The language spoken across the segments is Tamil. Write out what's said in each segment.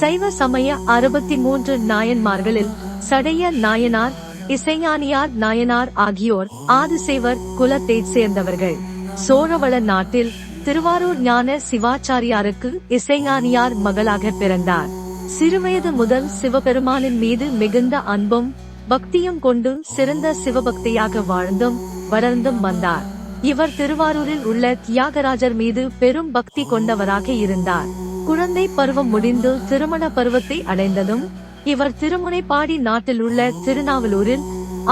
சைவ சமய அறுபத்தி மூன்று நாயன்மார்களில் சடைய நாயனார் இசைஞானியார் நாயனார் ஆகியோர் ஆதிசேவர் குலத்தைச் சேர்ந்தவர்கள். சோழவள நாட்டில் திருவாரூர் ஞான சிவாச்சாரியாருக்கு இசைஞானியார் மகளாக பிறந்தார். சிறுவயது முதல் சிவபெருமானின் மீது மிகுந்த அன்பும் பக்தியும் கொண்டு சிறந்த சிவபக்தியாக வாழ்ந்தும் வளர்ந்தும் வந்தார். இவர் திருவாரூரில் உள்ள தியாகராஜர் மீது பெரும் பக்தி கொண்டவராக இருந்தார். குழந்தை பருவம் முடிந்து திருமண பருவத்தை அடைந்ததும் இவர் திருமுனைப்பாடி நாட்டில் உள்ள திருநாவலூரில்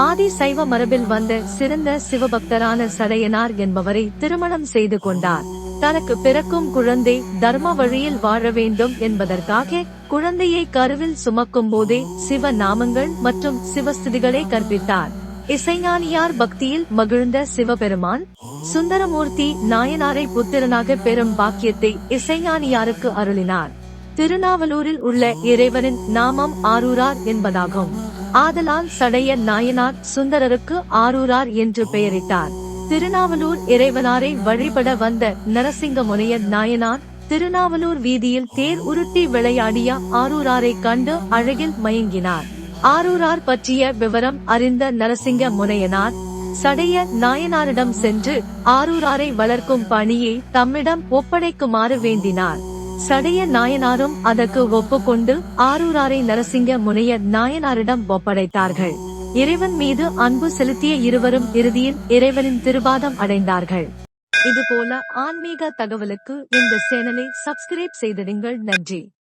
ஆதி சைவ மரபில் வந்த சிறந்த சிவபக்தரான சடையனார் என்பவரை திருமணம் செய்து கொண்டார். தனக்கு பிறக்கும் குழந்தை தர்ம வழியில் வாழ வேண்டும் என்பதற்காக குழந்தையை கருவில் சுமக்கும் போதே சிவ நாமங்கள் மற்றும் சிவஸ்துதிகளை கற்பித்தார். இசைஞானியார் பக்தியில் மகிழ்ந்த சிவபெருமான் சுந்தரமூர்த்தி நாயனாரை புத்திரனாக பெறும் பாக்கியத்தை இசைஞானியாருக்கு அருளினார். திருநாவலூரில் உள்ள இறைவனின் நாமம் ஆரூரார் என்பதாகும். ஆதலால் சடைய நாயனார் சுந்தரருக்கு ஆரூரார் என்று பெயரிட்டார். திருநாவலூர் இறைவனாரை வழிபட வந்த நரசிங்க முனையர் நாயனார் திருநாவலூர் வீதியில் தேர் உருட்டி விளையாடிய ஆரூராரை கண்டு அழகில் மயங்கினார். ஆரூரார் பற்றிய விவரம் அறிந்த நரசிங்க முனையனார் சடைய நாயனாரிடம் சென்று ஆரூராரை வளர்க்கும் பணியை தம்மிடம் ஒப்படைக்குமாறு வேண்டினார். சடைய நாயனாரும் அதற்கு ஒப்புக்கொண்டு ஆரூராரை நரசிங்க முனைய நாயனாரிடம் ஒப்படைத்தார்கள். இறைவன் மீது அன்பு செலுத்திய இருவரும் இறுதியில் இறைவனின் திருவாதம் அடைந்தார்கள். இதுபோல ஆன்மீக தகவலுக்கு இந்த சேனலை சப்ஸ்கிரைப் செய்திடுங்கள். நன்றி.